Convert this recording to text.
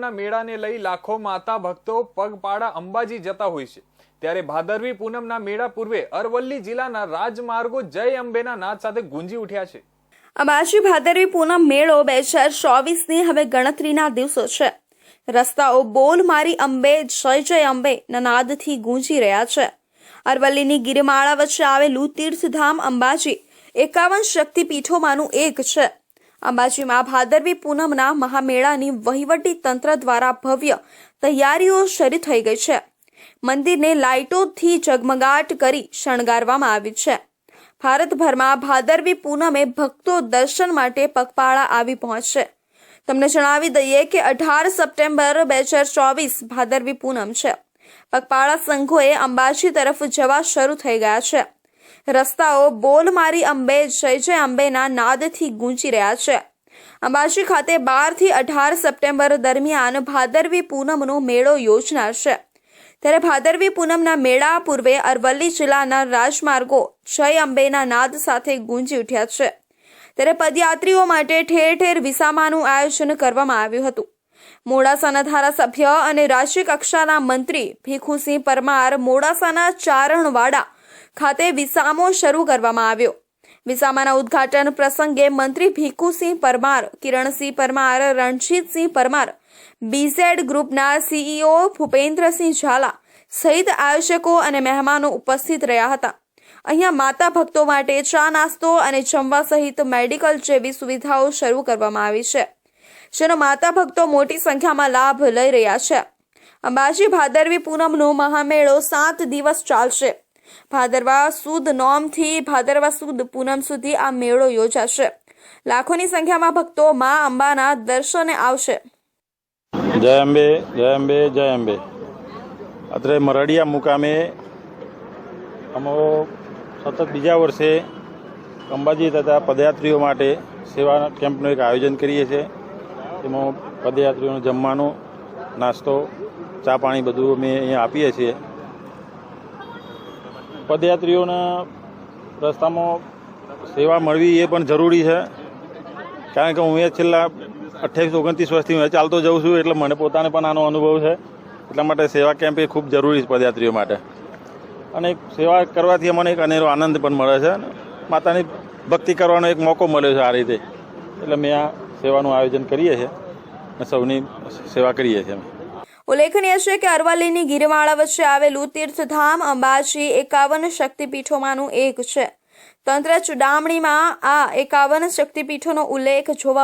પૂનમના મેળાને લઈ લાખો માતા ભક્તો પગપાળા અંબાજી જતા હોય છે. ત્યારે ભાદરવી પૂનમના મેળા પૂર્વે અરવલ્લી જિલ્લાના રાજમાર્ગો જય અંબેના નાદ સાથે ગુંજી ઉઠ્યા છે. અંબાજી ભાદરવી પૂનમ મેળો બે હજાર ચોવીસની હવે ગણતરીના દિવસો છે. રસ્તાઓ બોલ મારી અંબે, જય જય અંબે નાદથી ગુંજી રહ્યા છે. અરવલ્લીની ગિરિમાળા વચ્ચે આવેલું તીર્થધામ અંબાજી એકાવન શક્તિપીઠોમાંનું એક છે. અંબાજીમાં ભાદરવી પૂનમના મહામેળાની વહીવટી તંત્ર દ્વારા ભવ્ય તૈયારીઓ શરૂ થઈ ગઈ છે. મંદિરને લાઇટોથી ઝગમગાટ કરી શણગારવામાં આવી છે. ભારતભરમાં ભાદરવી પૂનમે ભક્તો દર્શન માટે પગપાળા આવી પહોંચશે. તમને જણાવી દઈએ કે અઢાર સપ્ટેમ્બર બે હજાર ચોવીસ ભાદરવી પૂનમ છે. પગપાળા સંઘોએ અંબાજી તરફ જવા શરૂ થઈ ગયા છે. રસ્તાઓ બોલ મારી અંબે જય જય અંબેના નાદથી ગૂંજી રહ્યા છે. અંબાજી ખાતે બારથી અઢાર સપ્ટેમ્બર દરમિયાન ભાદરવી પૂનમનો મેળો યોજનાર છે ત્યારે ભાદરવી પૂનમના મેળા પૂર્વે અરવલ્લી જિલ્લાના રાજમાર્ગો જય અંબેના નાદ સાથે ગુંજી ઉઠ્યા છે. ત્યારે પદયાત્રીઓ માટે ઠેર ઠેર વિસામાનું આયોજન કરવામાં આવ્યું હતું. મોડાસાના ધારાસભ્ય અને રાજ્ય કક્ષાના મંત્રી ભીખુસિંહ પરમાર મોડાસાના ચારણવાડા ખાતે વિસામો શરૂ કરવામાં આવ્યો. વિસામાના ઉદ્ઘાટન પ્રસંગે મંત્રી ભીખુસિંહ પરમાર, કિરણસિંહ પરમાર, રણજીતસિંહ પરમાર બીઝેડ ગ્રુપના સીઈઓ ભૂપેન્દ્રસિંહ ઝાલા સહિત આયોજકો અને મહેમાનો ઉપસ્થિત રહ્યા હતા. અહીંયા માતા ભક્તો માટે ચા નાસ્તો અને જમવા સહિત મેડિકલ જેવી સુવિધાઓ શરૂ કરવામાં આવી છે, જેનો માતા ભક્તો મોટી સંખ્યામાં લાભ લઈ રહ્યા છે. અંબાજી ભાદરવી પૂનમનો મહામેળો સાત દિવસ ચાલશે. ભાદરવા સુદ નોમથી ભાદરવા સુદ પૂનમ સુધી આ મેળો યોજાશે. લાખોની સંખ્યામાં ભક્તો મા અંબાના દર્શને આવશે. જય અંબે જય અંબે જય અંબે. અત્રે મરડિયા મુકામે અમો સતત બીજા વર્ષે અંબાજી તથા પદયાત્રીઓ માટે સેવા કેમ્પનું એક આયોજન કરીએ છીએ. એમાં પદયાત્રીઓનું જમવાનું, નાસ્તો, ચા પાણી બધું અમે અહીંયા આપીએ છીએ. પદયાત્રીઓના રસ્તામાં સેવા મળવી એ પણ જરૂરી છે. કારણ કે હું એ છેલ્લા અઠ્યાવીસ, ઓગણત્રીસ વર્ષથી હું ચાલતો જઉં છું એટલે મને પોતાને પણ આનો અનુભવ છે. એટલા માટે સેવા કેમ્પ એ ખૂબ જરૂરી છે પદયાત્રીઓ માટે. અને સેવા કરવાથી મને એક અનેરો આનંદ પણ મળે છે માતાની ભક્તિ કરવાનો એક મોકો મળ્યો છે આ રીતે. એટલે મેં આ સેવાનું આયોજન કરીએ છીએ અને સૌની સેવા કરીએ છીએ અમે. ઉલ્લેખનીય છે કે અરવલ્લીની ગીરવાળા વચ્ચે આવેલું તીર્થધામ અંબાજી એકાવન શક્તિપીઠોમાંનું એક છે. તંત્ર ચુડામણીમાં આ એકાવન શક્તિપીઠોનો ઉલ્લેખ જોવા